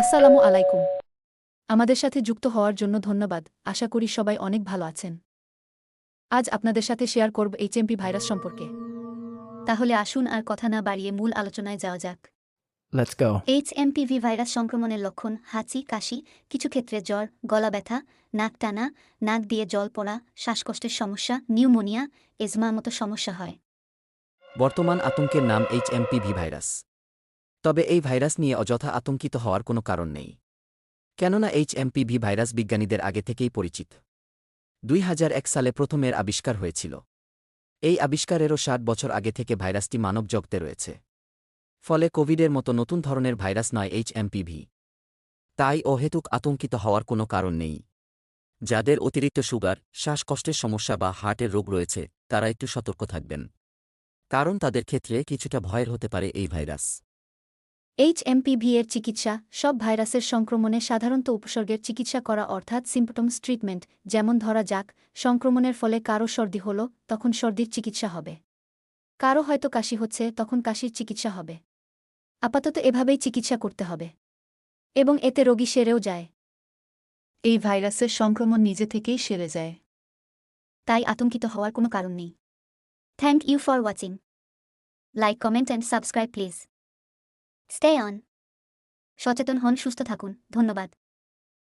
আসসালামু আলাইকুম। আমাদের সাথে যুক্ত হওয়ার জন্য ধন্যবাদ। আশা করি সবাই অনেক ভালো আছেন। আজ আপনাদের সাথে শেয়ার করব এইচএমপি ভাইরাস সম্পর্কে। তাহলে আসুন আর কথা না বাড়িয়ে মূল আলোচনায় যাওয়া যাক। Let's go. এইচএমপিভি ভাইরাস সংক্রমণের লক্ষণ হাঁচি কাশি কিছু ক্ষেত্রে জ্বর গলা ব্যথা নাক টানা নাক দিয়ে জল পড়া শ্বাসকষ্টের সমস্যা নিউমোনিয়া এজমার মতো সমস্যা হয়। বর্তমান আতঙ্কের নাম এইচএমপিভি ভাইরাস। তবে এই ভাইরাস নিয়ে অযথা আতঙ্কিত হওয়ার কোনো কারণ নেই। কেননা এইচএমপিভি ভাইরাস বিজ্ঞানীদের আগে থেকেই পরিচিত। দুই হাজার এক সালে প্রথমের আবিষ্কার হয়েছিল। এই আবিষ্কারেরও ষাট বছর আগে থেকে ভাইরাসটি মানব জগতে রয়েছে। ফলে কোভিডের মতো নতুন ধরনের ভাইরাস নয় এইচএমপিভি তাই অহেতুক আতঙ্কিত হওয়ার কোনো কারণ নেই। যাদের অতিরিক্ত সুগার, শ্বাসকষ্টের সমস্যা বা হার্টের রোগ রয়েছে, তারা একটু সতর্ক থাকবেন। কারণ তাদের ক্ষেত্রে কিছুটা ভয়ের হতে পারে এই ভাইরাস। এইচএমপিভি এর চিকিৎসা সব ভাইরাসের সংক্রমণে সাধারণত উপসর্গের চিকিৎসা করা অর্থাৎ সিম্পটমস ট্রিটমেন্ট যেমন ধরা যাক সংক্রমণের ফলে কারও সর্দি হল তখন সর্দির চিকিৎসা হবে। কারও হয়তো কাশি হচ্ছে তখন কাশির চিকিৎসা হবে। আপাতত এভাবেই চিকিৎসা করতে হবে। এবং এতে রোগী সেরেও যায়। এই ভাইরাসের সংক্রমণ নিজে থেকেই সেরে যায়। তাই আতঙ্কিত হওয়ার কোনো কারণ নেই। Thank you for watching like comment and subscribe please stay on সচেতন হন সুস্থ থাকুন। ধন্যবাদ।